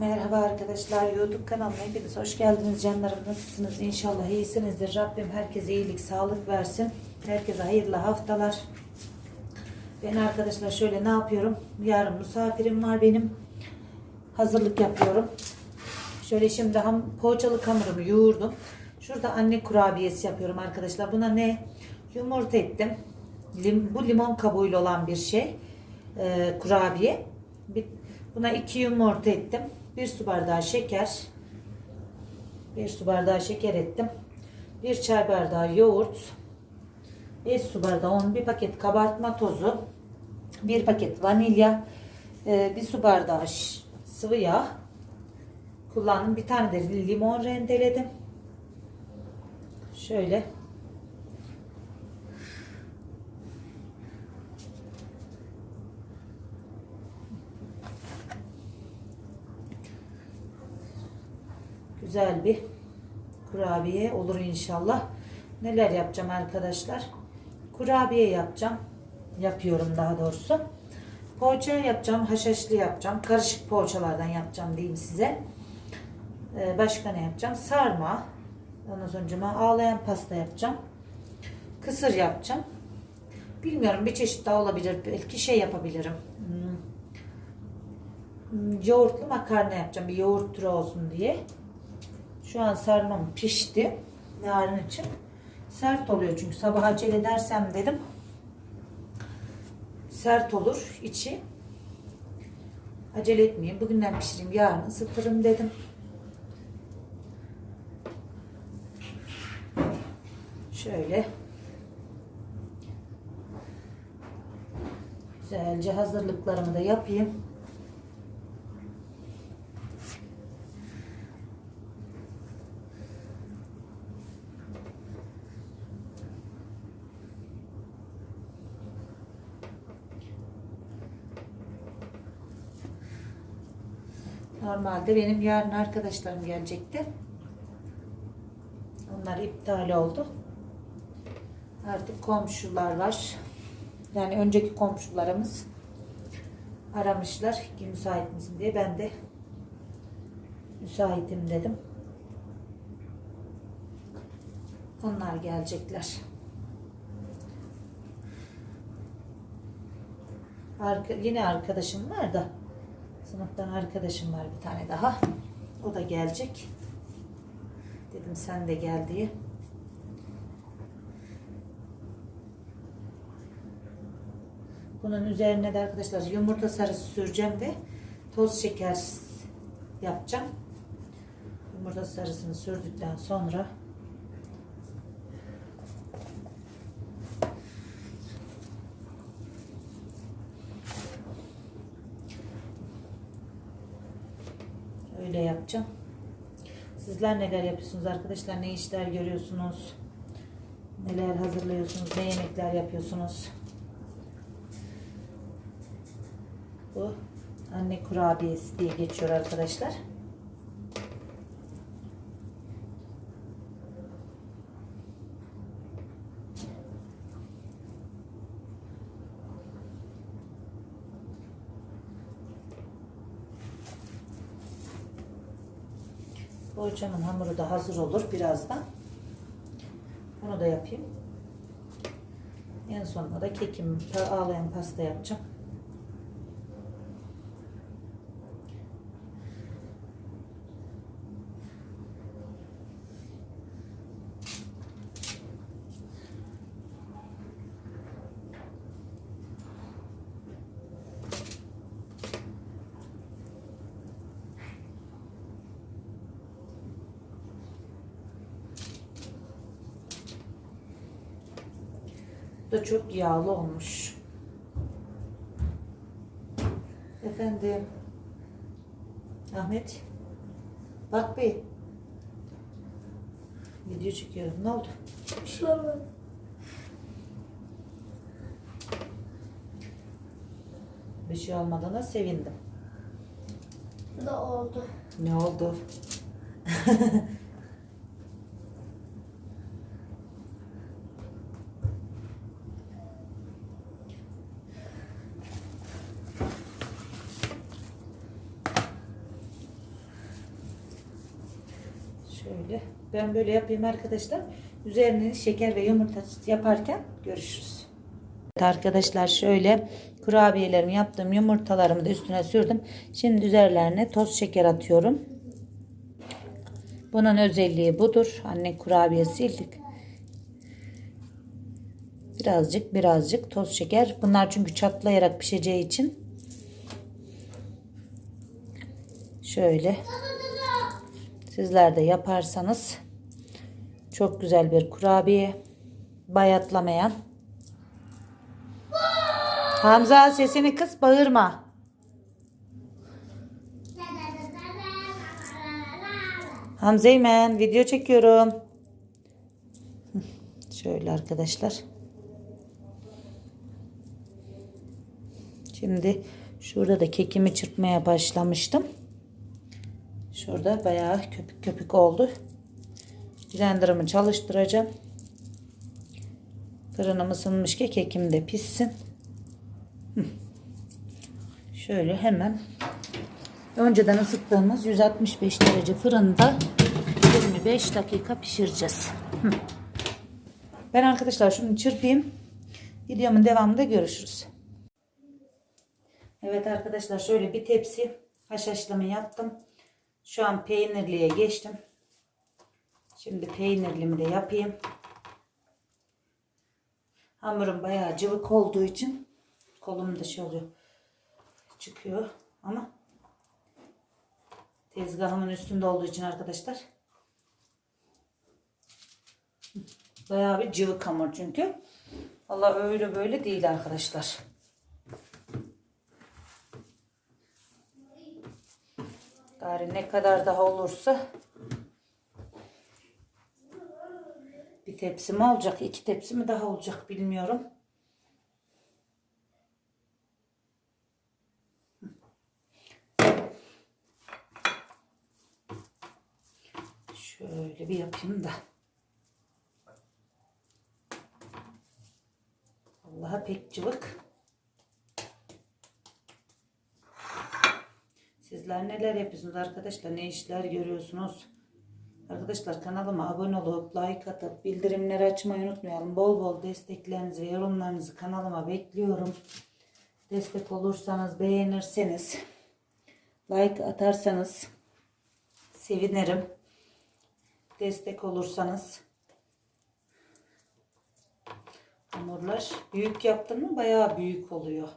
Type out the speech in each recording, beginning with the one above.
Merhaba arkadaşlar YouTube kanalıma hepiniz hoş geldiniz canlarım. Nasılsınız? İnşallah iyisinizdir. Rabbim herkese iyilik sağlık versin. Herkese hayırlı haftalar. Ben arkadaşlar şöyle ne yapıyorum? Yarın misafirim var benim. Hazırlık yapıyorum. Şöyle şimdi ham, poğaçalık hamurumu yoğurdum. Şurada anne kurabiyesi yapıyorum arkadaşlar. Buna ne? Yumurta ettim. Lim, bu limon kabuğuyla olan bir şey Ee, kurabiye. Bir, buna iki yumurta ettim bir su bardağı şeker. Bir su bardağı şeker ettim. Bir çay bardağı yoğurt. Bir su bardağı un. Bir paket kabartma tozu. Bir paket vanilya. E, bir su bardağı sıvı yağ. Kullandım. Bir tane de limon rendeledim. Şöyle güzel bir kurabiye olur inşallah. Neler yapacağım arkadaşlar? Kurabiye yapacağım. Yapıyorum daha doğrusu. Poğaça yapacağım. Haşhaşlı yapacağım. Karışık poğaçalardan yapacağım diyeyim size. Ee, başka ne yapacağım? Sarma. Ondan sonra ağlayan pasta yapacağım. Kısır yapacağım. Bilmiyorum bir çeşit daha olabilir. Belki şey yapabilirim. Hmm. Hmm, Yoğurtlu makarna yapacağım. Bir yoğurt türü olsun diye. Şu an sarmam pişti. Yarın için. Sert oluyor çünkü sabah acele edersem dedim. Sert olur içi. Acele etmeyeyim. Bugünden pişireyim. Yarın ısıtırım dedim. Şöyle. Güzelce hazırlıklarımı da yapayım. Normalde benim yarın arkadaşlarım gelecekti. Onlar iptal oldu. Artık komşular var. Yani önceki komşularımız aramışlar ki müsait misin diye. Ben de müsaitim dedim. Onlar gelecekler. Arka, yine arkadaşım var da sınıftan arkadaşım var bir tane daha. O da gelecek. Dedim sen de gel diye. Bunun üzerine de arkadaşlar yumurta sarısı süreceğim ve toz şeker yapacağım. Yumurta sarısını sürdükten sonra öyle yapacağım. Sizler neler yapıyorsunuz arkadaşlar? Ne işler görüyorsunuz? Neler hazırlıyorsunuz? Ne yemekler yapıyorsunuz? Bu anne kurabiyesi diye geçiyor arkadaşlar. Poğaçamın hamuru da hazır olur birazdan. Onu da yapayım. En sonunda da kekim, ağlayan pasta yapacağım. Çok yağlı olmuş. Efendim. Ahmet. Bak bir. Video çekiyorum. Ne oldu? Bir şey olmadı. Bir şey olmadığına sevindim. Ne oldu? Ne oldu? Şöyle. Ben böyle yapayım arkadaşlar. Üzerine şeker ve yumurta yaparken görüşürüz. Evet arkadaşlar şöyle kurabiyelerimi yaptım. Yumurtalarımı da üstüne sürdüm. Şimdi üzerlerine toz şeker atıyorum. Bunun özelliği budur. Anne kurabiyesiydik. Birazcık birazcık toz şeker. Bunlar çünkü çatlayarak pişeceği için. Şöyle. Sizler de yaparsanız çok güzel bir kurabiye. Bayatlamayan. Hamza sesini kıs bağırma. Hamzeymen video çekiyorum. Şöyle arkadaşlar. Şimdi şurada da kekimi çırpmaya başlamıştım. Şurada bayağı köpük köpük oldu. Blender'ımı çalıştıracağım. Fırınım ısınmış ki kekim de pişsin. Şöyle hemen önceden ısıttığımız 165 derece fırında 25 dakika pişireceğiz. Ben arkadaşlar şunu çırpayım. Videomun devamında görüşürüz. Evet arkadaşlar şöyle bir tepsi haşhaşlama yaptım. Şu an peynirliye geçtim. Şimdi peynirlimi de yapayım. Hamurum bayağı cıvık olduğu için kolum da şey oluyor. Çıkıyor ama tezgahımın üstünde olduğu için arkadaşlar bayağı bir cıvık hamur çünkü. Allah öyle böyle değil arkadaşlar. Gari ne kadar daha olursa bir tepsi mi olacak, iki tepsi mi daha olacak bilmiyorum. Şöyle bir yapayım da. Allah'a pek cıvık. Sizler neler yapıyorsunuz arkadaşlar? Ne işler görüyorsunuz? Arkadaşlar kanalıma abone olup like atıp bildirimleri açmayı unutmayalım. Bol bol desteklerinizi ve yorumlarınızı kanalıma bekliyorum. Destek olursanız beğenirseniz like atarsanız sevinirim. Destek olursanız hamurlar büyük yaptım mı bayağı büyük oluyor.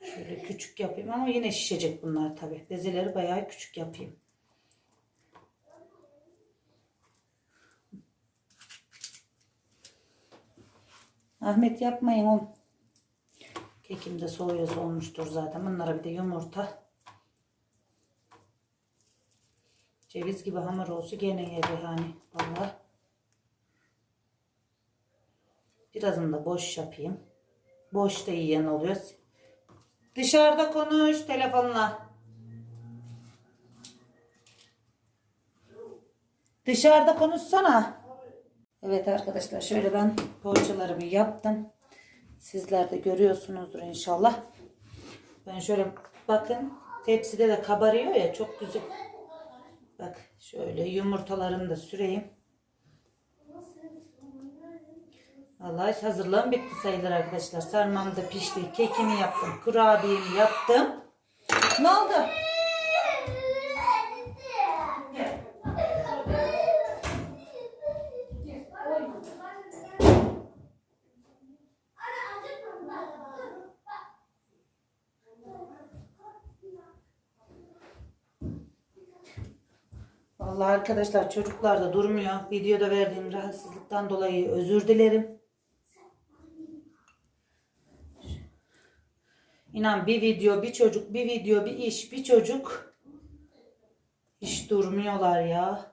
Şöyle küçük yapayım ama yine şişecek bunlar tabi. Bezeleri bayağı küçük yapayım. Ahmet yapmayın oğlum. Kekim de soğuyor soğumuştur zaten. Bunlara bir de yumurta. Ceviz gibi hamur olsa gene yedi yani. Vallahi. Birazını da boş yapayım. Boş da yiyen oluyor. Dışarıda konuş telefonla. Dışarıda konuşsana. Evet arkadaşlar şöyle ben poğaçalarımı yaptım. Sizler de görüyorsunuzdur inşallah. Ben şöyle bakın tepside de kabarıyor ya çok güzel. Bak şöyle yumurtalarını da süreyim. Vallahi hazırlığım bitti sayılır arkadaşlar. Sarmam da pişti. Kekimi yaptım. Kurabiyemi yaptım. Ne oldu? Vallahi arkadaşlar çocuklar da durmuyor. Videoda verdiğim rahatsızlıktan dolayı özür dilerim. İnan bir video, bir çocuk, bir video, bir iş, bir çocuk. Hiç durmuyorlar ya.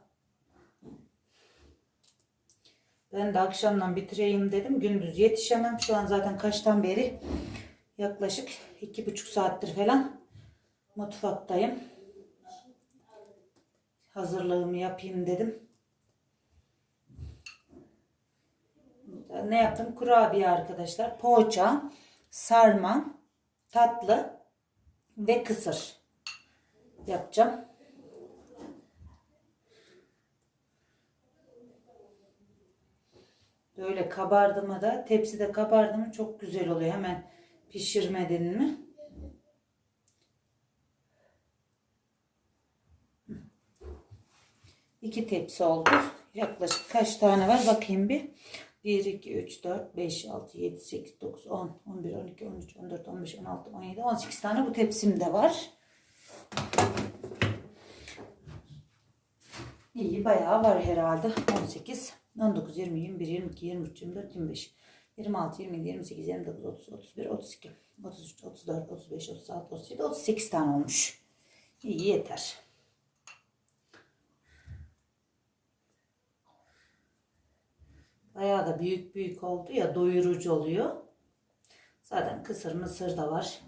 Ben de akşamdan bitireyim dedim. Gündüz yetişemem. Şu an zaten kaçtan beri yaklaşık iki buçuk saattir falan mutfaktayım hazırlığımı yapayım dedim. Ne yaptım? Kurabiye arkadaşlar. Poğaça, sarma, tatlı ve kısır yapacağım. Böyle kabardı da tepside kabardı mı çok güzel oluyor. Hemen pişirmedin mi? İki tepsi oldu. Yaklaşık kaç tane var bakayım bir. 1, 2, 3, 4, 5, 6, 7, 8, 9, 10, 11, 12, 13, 14, 15, 16, 17, 18 tane bu tepsimde var. İyi bayağı var herhalde. 18, 19, 20, 21, 22, 23, 24, 25, 26, 27, 28, 29, 30, 31, 32, 33, 34, 35, 36, 37, 38 tane olmuş. İyi yeter. Bayağı da büyük büyük oldu ya doyurucu oluyor. Zaten kısır mısır da var.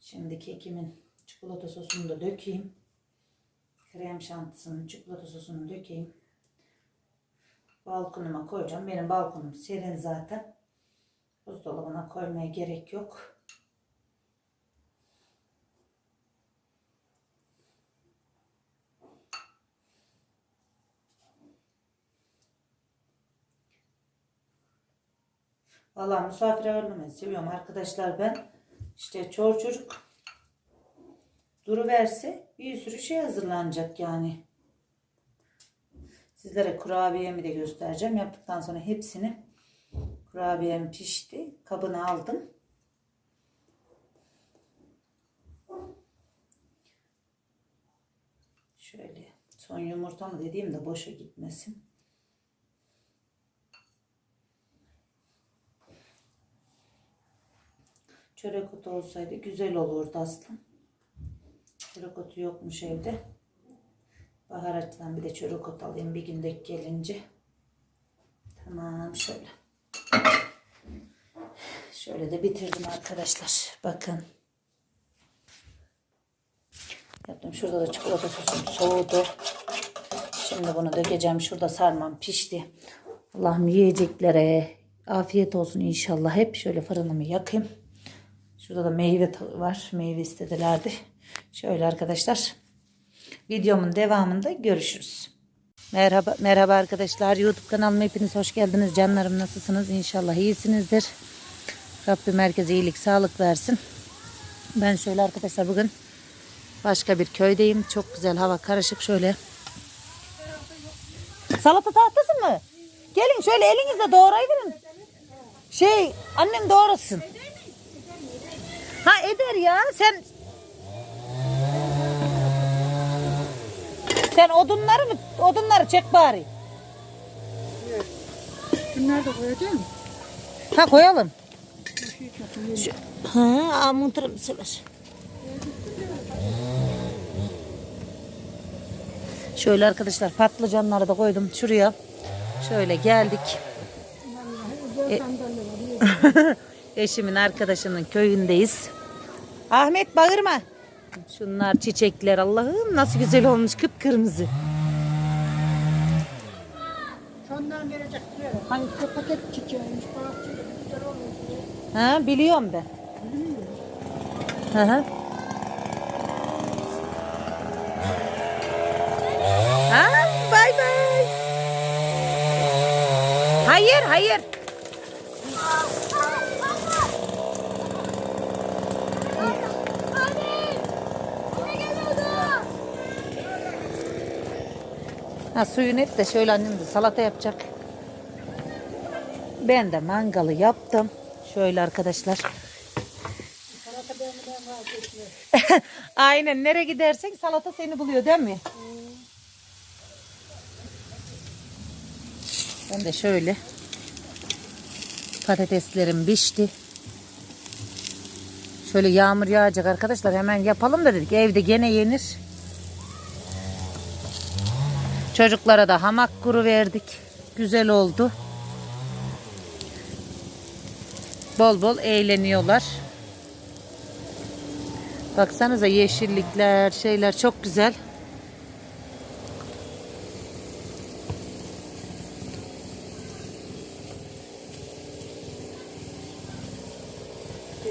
Şimdi kekimin çikolata sosunu da dökeyim. Krem şantısının çikolata sosunu dökeyim. Balkonuma koyacağım. Benim balkonum serin zaten. Buzdolabına koymaya gerek yok. Vallahi misafir ağırlamayı seviyorum arkadaşlar ben. İşte çor çocuk duru verse bir sürü şey hazırlanacak yani. Sizlere kurabiyemi de göstereceğim. Yaptıktan sonra hepsini kurabiyem pişti. Kabını aldım. Şöyle son yumurtamı dediğim de boşa gitmesin. Çörek otu olsaydı güzel olurdu aslında. Çörek otu yokmuş evde. Baharattan bir de çörek otu alayım bir günde gelince. Tamam şöyle. Şöyle de bitirdim arkadaşlar. Bakın. Yaptım. Şurada da çikolata sosum soğudu. Şimdi bunu dökeceğim. Şurada sarmam pişti. Allah'ım yiyeceklere afiyet olsun inşallah. Hep şöyle fırınımı yakayım. Şurada da meyve var. Meyve istedilerdi. Şöyle arkadaşlar. Videomun devamında görüşürüz. Merhaba, merhaba arkadaşlar. YouTube kanalıma hepiniz hoş geldiniz. Canlarım nasılsınız? İnşallah iyisinizdir. Rabbim herkese iyilik, sağlık versin. Ben şöyle arkadaşlar bugün başka bir köydeyim. Çok güzel hava karışık şöyle. Salata tahtası mı? Gelin şöyle elinizle doğrayıverin. Şey annem doğrasın. Ha eder ya sen sen odunları mı odunları çek bari. Bunları da koyacağım. Ha koyalım. Bu şey. Şu, ha amıntırım sever. Şöyle arkadaşlar patlıcanları da koydum şuraya. Şöyle geldik. İyi. Eşimin arkadaşının köyündeyiz. Ahmet bağırma. Şunlar çiçekler Allah'ım nasıl güzel olmuş kıpkırmızı. Sondan verecek diyor. Hangi paket çiçeğiymiş, çiçeği güzel olmuş diye. Ha biliyorum ben. Hı hı. Ha, bay bay. Hayır, hayır. Ha suyun et de şöyle annem de salata yapacak. Ben de mangalı yaptım. Şöyle arkadaşlar. Salata beğenmeden vazgeçmiyor. Aynen nereye gidersen salata seni buluyor değil mi? Ben de şöyle patateslerim pişti. Şöyle yağmur yağacak arkadaşlar hemen yapalım da dedik. Evde gene yenir. Çocuklara da hamak kuru verdik. Güzel oldu. Bol bol eğleniyorlar. Baksanıza yeşillikler, şeyler çok güzel.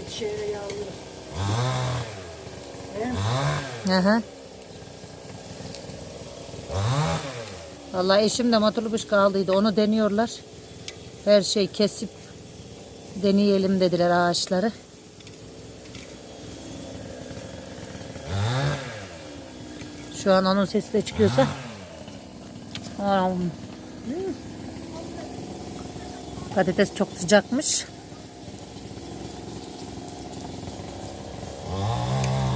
Şehre mi? Aha. Vallahi eşim de motorlu kuş kaldıydı. Onu deniyorlar. Her şey kesip deneyelim dediler ağaçları. Şu an onun sesi de çıkıyorsa. Patates çok sıcakmış.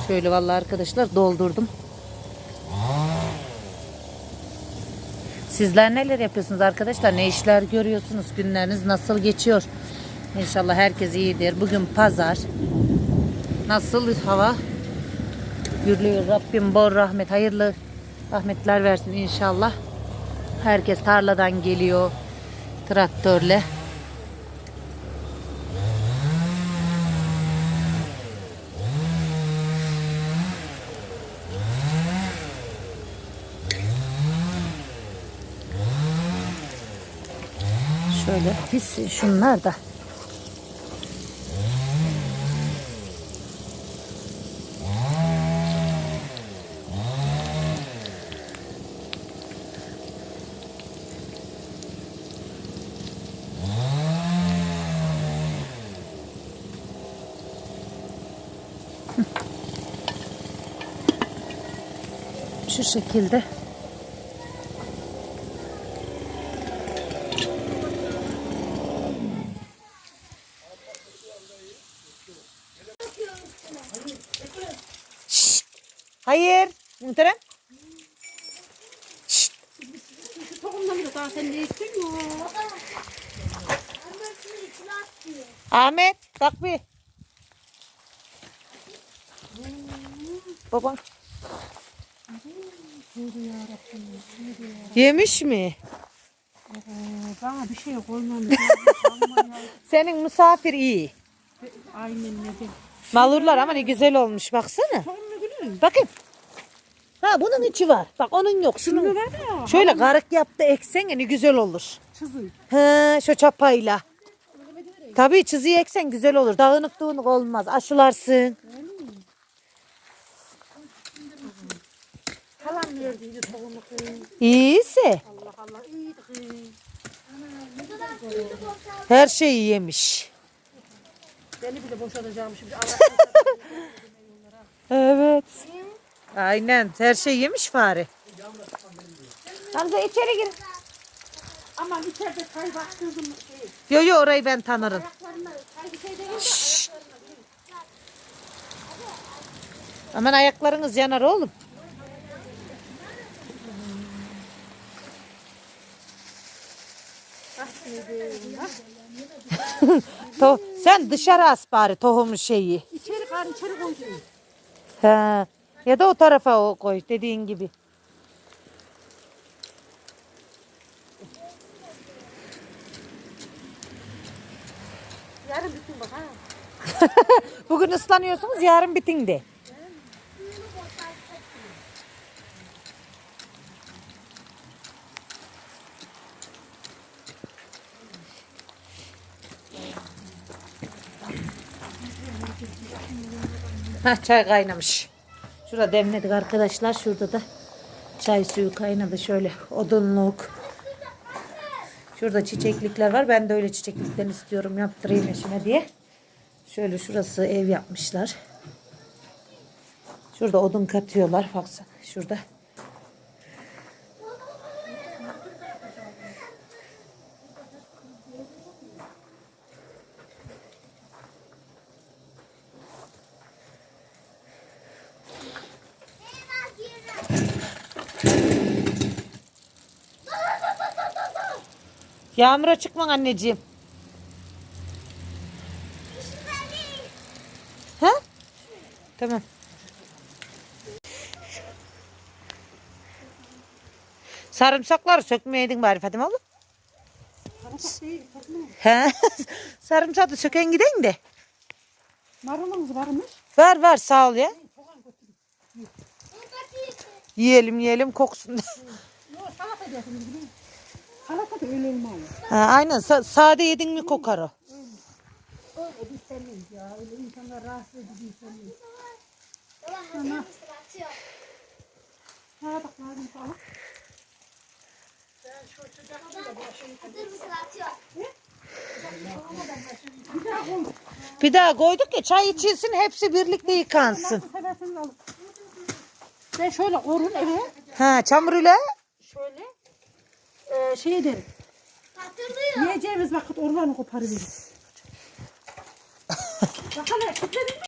Şöyle vallahi arkadaşlar doldurdum. Sizler neler yapıyorsunuz arkadaşlar? Ne işler görüyorsunuz? Günleriniz nasıl geçiyor? İnşallah herkes iyidir. Bugün pazar. Nasıl hava? Gürlüyor. Rabbim bol rahmet, hayırlı rahmetler versin inşallah. Herkes tarladan geliyor traktörle. Şöyle pis şunlar da. Şu şekilde. Hayır. Muhterem. Bir de daha sen ne istiyorsun? Ahmet bak bir. Baban. Yemiş mi? Bana bir şey koymam. Senin misafir iyi. Aynen ne. Malurlar ama ne güzel olmuş baksana. Bakın. Ha bunun içi var. Bak onun yok. Şunu ya. Şöyle karık yaptı eksene ne güzel olur. Çizim. He şu çapayla. Tabii çiziyi eksen güzel olur. Dağınık dağınık olmaz. Aşılarsın. Halam verdiydi tohumu. Allah Allah iyiydi kız. Her şeyi yemiş. Beni bile boşalacağım şimdi. Allah Evet. Aynen. Her şey yemiş fare. Hamza içeri gir. Aman içeride kay baktırdım. Şey, Yo yo orayı ben tanırım. kay bir şey değil. Şşş. Aman ayaklarınız yanar oğlum. to sen dışarı as bari tohumu şeyi. İçeri kar içeri koydum. He. Ya da o tarafa o koy dediğin gibi. Yarın bütün bak ha. Bugün ıslanıyorsunuz yarın bitin de. Hah çay kaynamış. Şurada demledik arkadaşlar. Şurada da çay suyu kaynadı. Şöyle odunluk. Şurada çiçeklikler var. Ben de öyle çiçeklikten istiyorum. Yaptırayım eşime diye. Şöyle şurası ev yapmışlar. Şurada odun katıyorlar. Baksana şurada. Yağmura çıkma anneciğim. Ha? Tamam. Sarımsakları sökmeyeydin bari Fatime abla. Sarımsak değil. He. Sarımsağı da söken gidin de. Marulumuz varmış. Var var sağ ol ya. Yiyelim yiyelim koksun. Yok salata da yapayım biliyor musun? Salata da öyle olmalı. ha, aynen sa- sade yedin mi kokar o. Öyle biz sevmeyiz ya. Öyle insanlar rahatsız edici söylüyor. Baba hazır mısın? Atıyor. Ha bak lazım başını Hazır mısın? Atıyor. bir daha koy. Bir daha koyduk ya çay içilsin hepsi birlikte yıkansın. Nasıl. Ben şöyle korun eve. Ha çamur ile Şöyle. E, şey ederim. Hatırlıyor. Yiyeceğimiz vakit ormanı koparıverir. Bakalım kitledin mi?